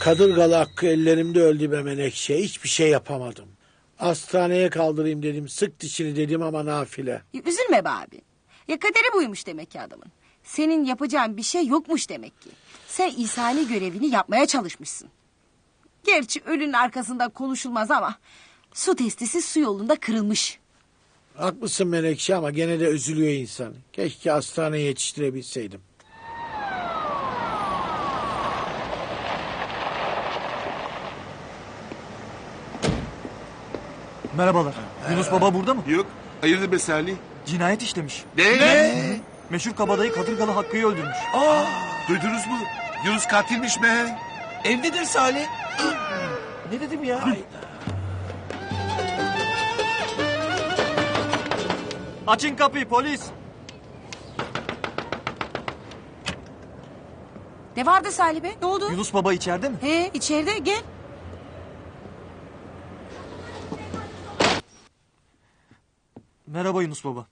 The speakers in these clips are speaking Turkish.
Kadırgalı hakkı ellerimde öldü be menekşe. Hiçbir şey yapamadım. Hastaneye kaldırayım dedim. Sık dişini dedim ama nafile. Üzülme be abi. Ya kaderi buymuş demek ki adamın. Senin yapacağın bir şey yokmuş demek ki. Sen insani görevini yapmaya çalışmışsın. Gerçi ölünün arkasından konuşulmaz ama... ...su testisi su yolunda kırılmış. Haklısın menekşe ama gene de üzülüyor insan. Keşke hastaneye yetiştirebilseydim. Merhabalar. Yunus Baba burada mı? Yok. Hayırdır be Salih? Cinayet işlemiş. Ne? Meşhur kabadayı Kadırgalı Hakkı'yı öldürmüş. Duydunuz mu? Yunus katilmiş be. Evdedir Salih. ne dedim ya? Açın kapıyı polis. Ne vardı Salih Bey? Ne oldu? Yunus Baba içeride mi? He içeride gel. Merhaba Yunus Baba.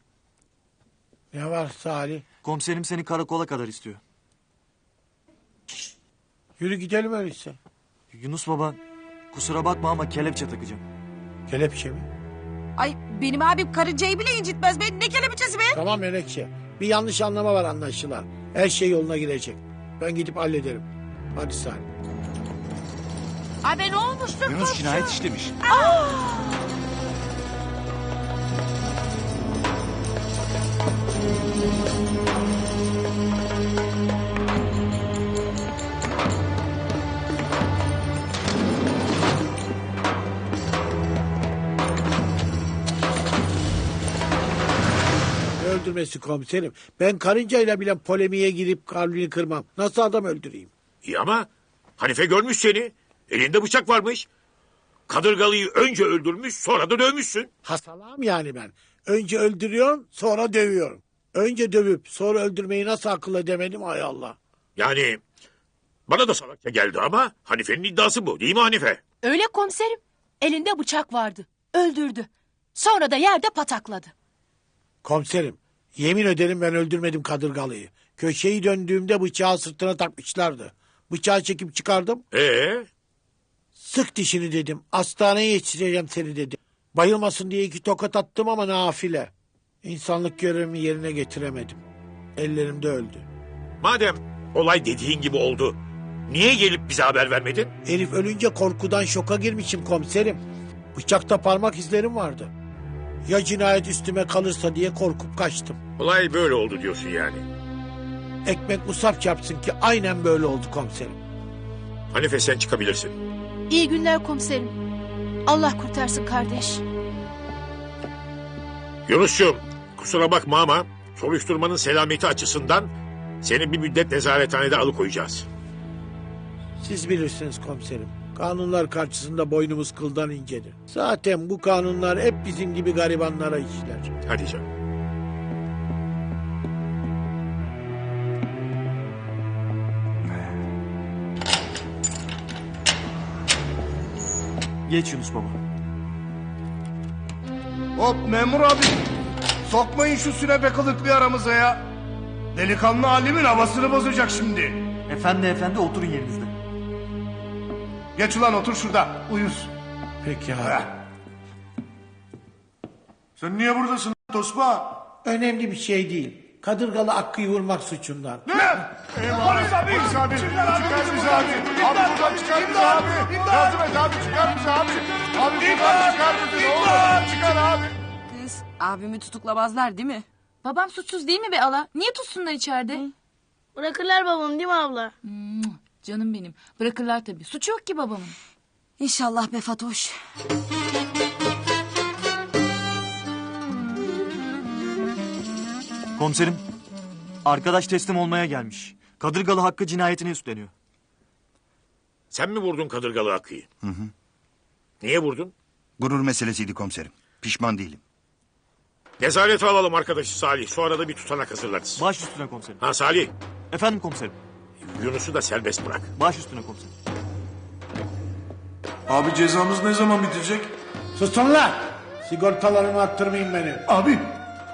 Ne var Salih? Komiserim seni karakola kadar istiyor. Yürü gidelim öyleyse. Yunus Baba kusura bakma ama kelepçe takacağım. Kelepçe mi? Ay benim abim karıncayı bile incitmez be. Ne kelepçesi be? Tamam menekşe. Bir yanlış anlama var anlaşılan. Her şey yoluna girecek. Ben gidip hallederim. Hadi Salih. Ay be ne olmuştur? Yunus cinayet işlemiş. Ne öldürmesi komiserim? Ben karıncayla bile polemiğe girip kalbini kırmam. Nasıl adam öldüreyim? İyi ama Hanife görmüş seni. Elinde bıçak varmış. Kadırgalıyı önce öldürmüş sonra da dövmüşsün. Hastalam yani ben. Önce öldürüyorum sonra dövüyorum. Önce dövüp sonra öldürmeyi nasıl akıl edemedim hay Allah. Yani bana da salakça geldi ama Hanife'nin iddiası bu değil mi Hanife? Öyle komiserim. Elinde bıçak vardı. Öldürdü. Sonra da yerde patakladı. Komiserim yemin ederim ben öldürmedim kadırgalıyı. Köşeyi döndüğümde bıçağı sırtına takmışlardı. Bıçağı çekip çıkardım. Ee, Sık dişini dedim. Hastaneye yetiştireceğim seni dedim. Bayılmasın diye iki tokat attım ama nafile. İnsanlık görevimi yerine getiremedim. Ellerimde öldü. madem olay dediğin gibi oldu. Niye gelip bize haber vermedin? Herif ölünce korkudan şoka girmişim komiserim. Bıçakta parmak izlerim vardı. Ya cinayet üstüme kalırsa diye korkup kaçtım. Olay böyle oldu diyorsun yani. Ekmek musaf çarpsın ki aynen böyle oldu komiserim. Hanife sen çıkabilirsin. İyi günler komiserim. Allah kurtarsın kardeş. Yunus'cuğum kusura bakma ama soruşturmanın selameti açısından seni bir müddet nezarethanede alıkoyacağız. Siz bilirsiniz komiserim. Kanunlar karşısında boynumuz kıldan incedir. Zaten bu kanunlar hep bizim gibi garibanlara işler. Hadi canım. Geç Yunus Baba. Hop memur abi. Sokmayın şu sünepe kılıklı aramıza ya. Delikanlı Halim'in havasını bozacak şimdi. Efendi efendi oturun yerinizde. Geç ulan otur şurada. Uyuz. Peki abi. Sen niye buradasın lan Tosba? Önemli bir şey değil. Kadırgalı Hakkı'yı vurmak suçundan. Ne? Polis abi. Polis abi. Çıkar bizi abi. Abi buradan çıkar bizi abi. Yardım et abi çıkar bizi abi. Abi buradan çıkar bizi ne olur. Çıkar abi. Kız abimi tutuklamazlar değil mi? Babam suçsuz değil mi be ala? Niye tutsunlar içeride? Bırakırlar babam değil mi abla? Canım benim. Bırakırlar tabii. Suçu yok ki babamın. İnşallah be Fatoş. Komiserim arkadaş teslim olmaya gelmiş. Kadırgalı Hakkı cinayetini üstleniyor. Sen mi vurdun Kadırgalı Hakkı'yı? Hı hı. Niye vurdun? Gurur meselesiydi komiserim. Pişman değilim. Nezarete alalım arkadaşı Salih. Sonra da bir tutanak hazırlarız. Baş üstüne komiserim. Ha Salih, Efendim komiserim. Yunus'u da serbest bırak. Baş üstüne komiserim. Abi cezamız ne zaman bitecek? Susun lan! Sigortalarımı attırmayın beni. Abi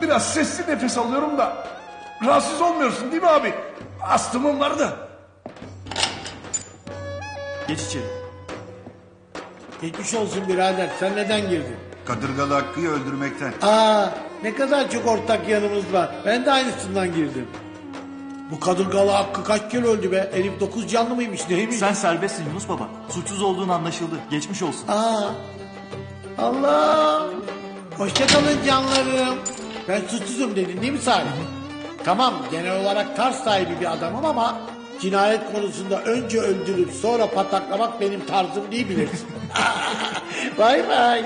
biraz sesli nefes alıyorum da. Rahatsız olmuyorsun değil mi abi? Astımım var da. Geç içeri. Geçmiş olsun birader. Sen neden girdin? Kadırgalı Hakkı'yı öldürmekten. Aa, ne kadar çok ortak yanımız var. Ben de aynısından girdim. Bu kadırgalı hakkı kaç kere öldü be? Elif dokuz canlı mıymış neymiş? Sen serbestsin Yunus Baba. Suçsuz olduğun anlaşıldı. Geçmiş olsun. Aa, Allah. Hoşçakalın canlarım. Ben suçsuzum dedin değil mi Salih? Tamam genel olarak tarz sahibi bir adamım ama cinayet konusunda önce öldürüp sonra pataklamak benim tarzım değil bilirsin. bay bay.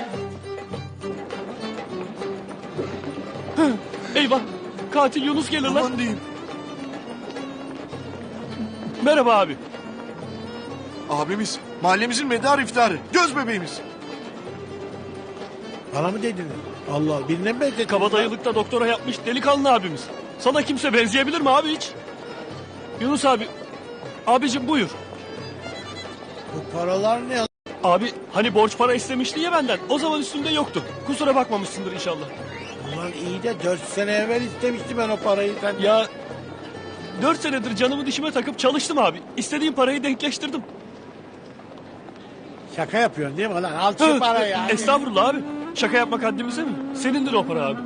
Eyvah. Katil Yunus gelir lan. Aman diyeyim. Merhaba abi. Abimiz. Mahallemizin medar iftarı. Göz bebeğimiz. Bana mı dedin? Allah birine mi dedin? Kabadayılıkta doktora yapmış delikanlı abimiz. Sana kimse benzeyebilir mi abi hiç? Yunus abi. Abicim buyur. Bu paralar ne? Abi hani borç para istemişti ya benden. O zaman üstünde yoktu. Kusura bakmamışsındır inşallah. Ulan iyi de dört sene evvel istemiştim ben o parayı sen. Ya dört senedir canımı dişime takıp çalıştım abi. İstediğim parayı denkleştirdim. Şaka yapıyorsun değil mi lan? Al şu parayı ya. Estağfurullah abi. Şaka yapmak haddimize mi? Senindir o para abi.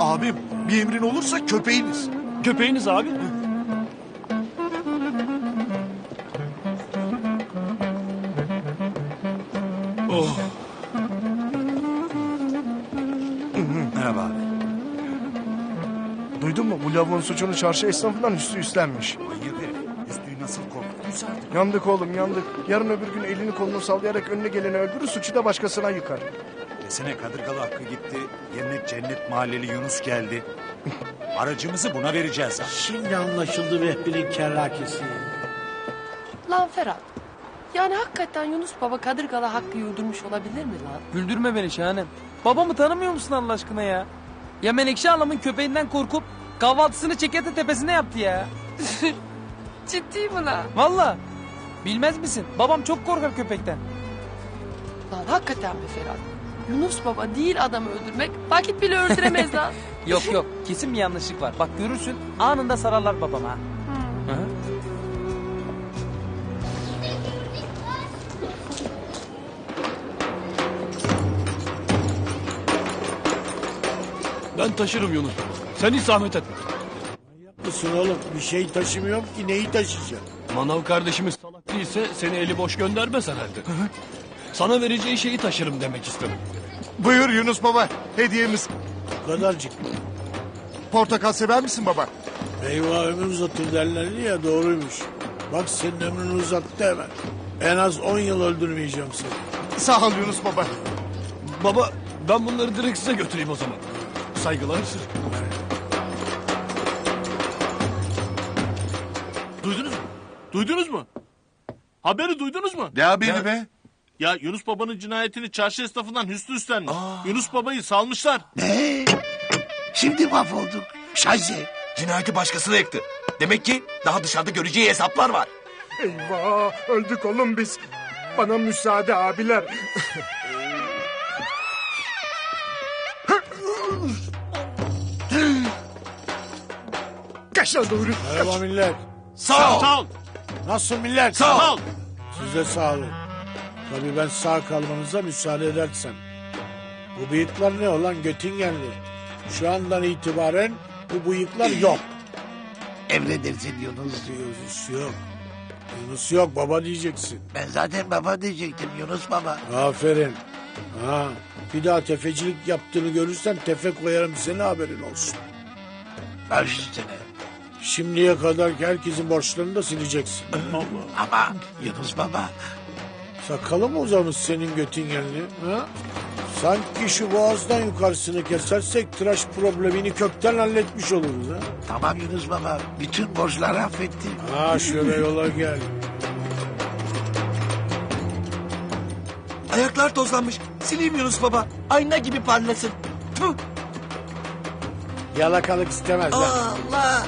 Abim bir emrin olursa köpeğiniz. Köpeğiniz abi. Oh. Merhaba abi. Duydun mu? Bu lavuğun suçunu çarşı esnafından üstü üstlenmiş. Manyak herif. Üstüyü nasıl korkuttuysa artık. Yandık oğlum yandık. Yarın öbür gün elini kolunu sallayarak önüne geleni öldürür suçu da başkasına yıkar. Desene Kadırgalı Hakkı gitti. Yerine Cennet Mahalleli Yunus geldi. Aracımızı buna vereceğiz ha. Şimdi anlaşıldı Vehbi'nin kerrakesi. Lan Ferhat. Yani hakikaten Yunus Baba Kadırgalı Hakkı'yı öldürmüş olabilir mi lan? Güldürme beni şahanem. Babamı tanımıyor musun Allah aşkına ya? Ya Menekşe Hanım'ın köpeğinden korkup kahvaltısını Çekete tepesinde yaptı ya. Ciddi mi lan? Valla. Bilmez misin? Babam çok korkar köpekten. Lan hakikaten mi Ferhat? Yunus Baba değil adamı öldürmek vakit bile öldüremez lan. Yok yok kesin bir yanlışlık var. Bak görürsün anında sararlar babama. ha. Hı hı. Ben taşırım Yunus. Sen hiç zahmet etme. Mısın oğlum? Bir şey taşımıyorum ki neyi taşıyacağım? Manav kardeşimiz salak değilse seni eli boş göndermez herhalde. Sana vereceği şeyi taşırım demek istedim. Buyur Yunus baba. Hediyemiz. Bu kadarcık. Portakal sever misin baba? Eyvah ömür uzatır derlerdi ya doğruymuş. Bak senin ömrünü uzattı hemen. En az 10 yıl öldürmeyeceğim seni. Sağ ol Yunus baba. Baba ben bunları direkt size götüreyim o zaman. Saygılar. Duydunuz Duydunuz mu? Haberi duydunuz mu? Ne haberi be? Ya Yunus Baba'nın cinayetini çarşı esnafından Hüsnü üstlenmiş. Yunus Baba'yı salmışlar. Ne? Şimdi mahvolduk. Şayze. Cinayeti başkasına yaktı. Demek ki daha dışarıda göreceği hesaplar var. Eyvah öldük oğlum biz. Bana müsaade abiler. Kaç lan doğru. Merhaba millet. Sağ ol. Sağ ol. Nasıl millet? Sağ ol. Size sağ olun. Tabii ben sağ kalmanıza müsaade edersem. Bu bıyıklar ne olan Göttingenli. Şu andan itibaren bu bıyıklar yok. Emredersin Yunus. Yunus yok. Yunus yok baba diyeceksin. Ben zaten baba diyecektim Yunus baba. Aferin. Ha, bir daha tefecilik yaptığını görürsem tefe koyarım senin haberin olsun. Baş üstüne. Şimdiye kadar herkesin borçlarını da sileceksin. Ama Yunus baba. Sakalı mı uzamış senin Göttingenli? Ha? Sanki şu boğazdan yukarısını kesersek tıraş problemini kökten halletmiş oluruz. Ha? Tamam Yunus baba. Bütün borçları affettim. Ha şöyle yola gel. Ayaklar tozlanmış. Sileyim Yunus baba. Ayna gibi parlasın. Tüh. Yalakalık istemez lan. Allah.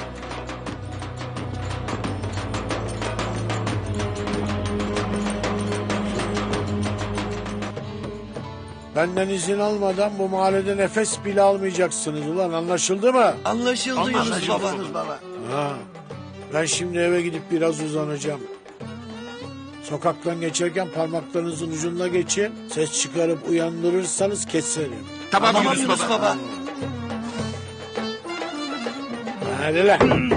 Benden izin almadan bu mahallede nefes bile almayacaksınız ulan anlaşıldı mı? Anlaşıldı, Yunus babanız baba. Ha. Ben şimdi eve gidip biraz uzanacağım. Sokaktan geçerken parmaklarınızın ucunda geçin. Ses çıkarıp uyandırırsanız keserim. Tamam, Yunus, baba. baba. Hadi lan.